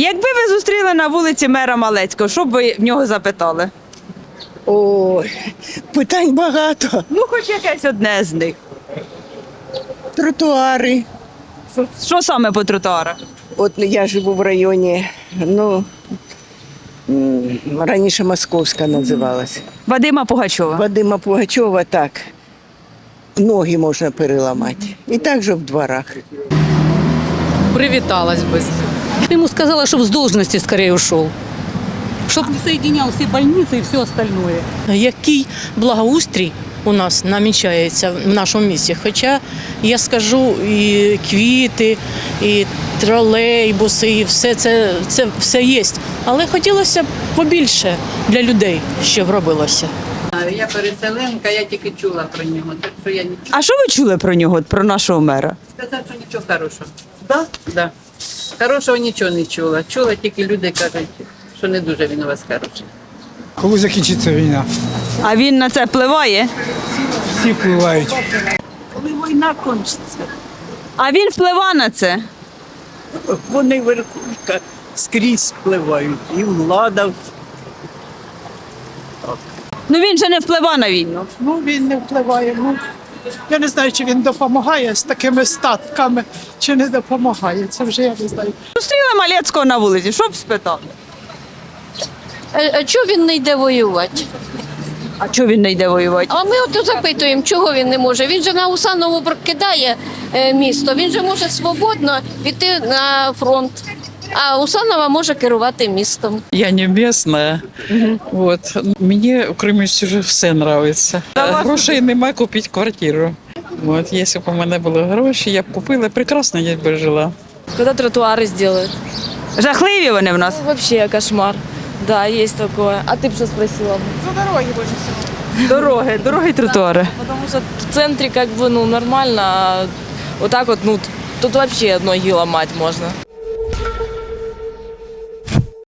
Якби ви зустріли на вулиці мера Малецького, що б ви в нього запитали? Ой, питань багато. Ну, хоч якесь одне з них. Тротуари. Що саме по тротуарах? От я живу в районі, ну м, раніше Московська називалась. Вадима Пугачова. Вадима Пугачова так. Ноги можна переламати. І так же в дворах. привіталась би. з ним. Ему сказала, чтобы с должности скорее ушел. Чтобы не соединял все больницы и все остальное. Який благоустрій у нас намічається в нашому місті? Хоча я скажу, і квіти, і тролейбуси, і все це, це все є. Але хотілося б побільше для людей, щоб робилося. Я переселенка, я тільки чула про нього, так що я нічого А що ви чули про нього, про нашого мера? сказав, що нічого хорошого. Да? Да. Хорошого нічого не чула. Чула тільки люди кажуть, що не дуже він у вас хороший. Коли закінчиться війна? А він на це впливає? Всі впливають. Коли війна кончиться, А він впливає на це? вони верхушка скрізь впливають, і влада. Ну він же не впливає на війну. Ну, він не впливає. Ну, я не знаю, чи він допомагає з такими статками, чи не допомагає. Це вже я не знаю. Зустріли Малецького на вулиці, що б спитали? А чого він не йде воювати? А чого він не йде воювати? А ми от запитуємо, чого він не може. Він же на Усанову прокидає е, місто, він же може свободно піти на фронт. А Усанова може керувати містом. Я не местная. Вот. Мені в Кримі вже все подобається. Грошей нема купити квартиру. От, якщо б у мене були гроші, я б купила, прекрасно я б жила. Когда тротуары сделают. Жахливі вони в нас. Вообще кошмар. Да, есть такое. А ты бы что спросила? Дороги, дороги, тротуари. Потому что в центре как бы ну нормально, а вот так вот ну тут вообще ноги ломать можно.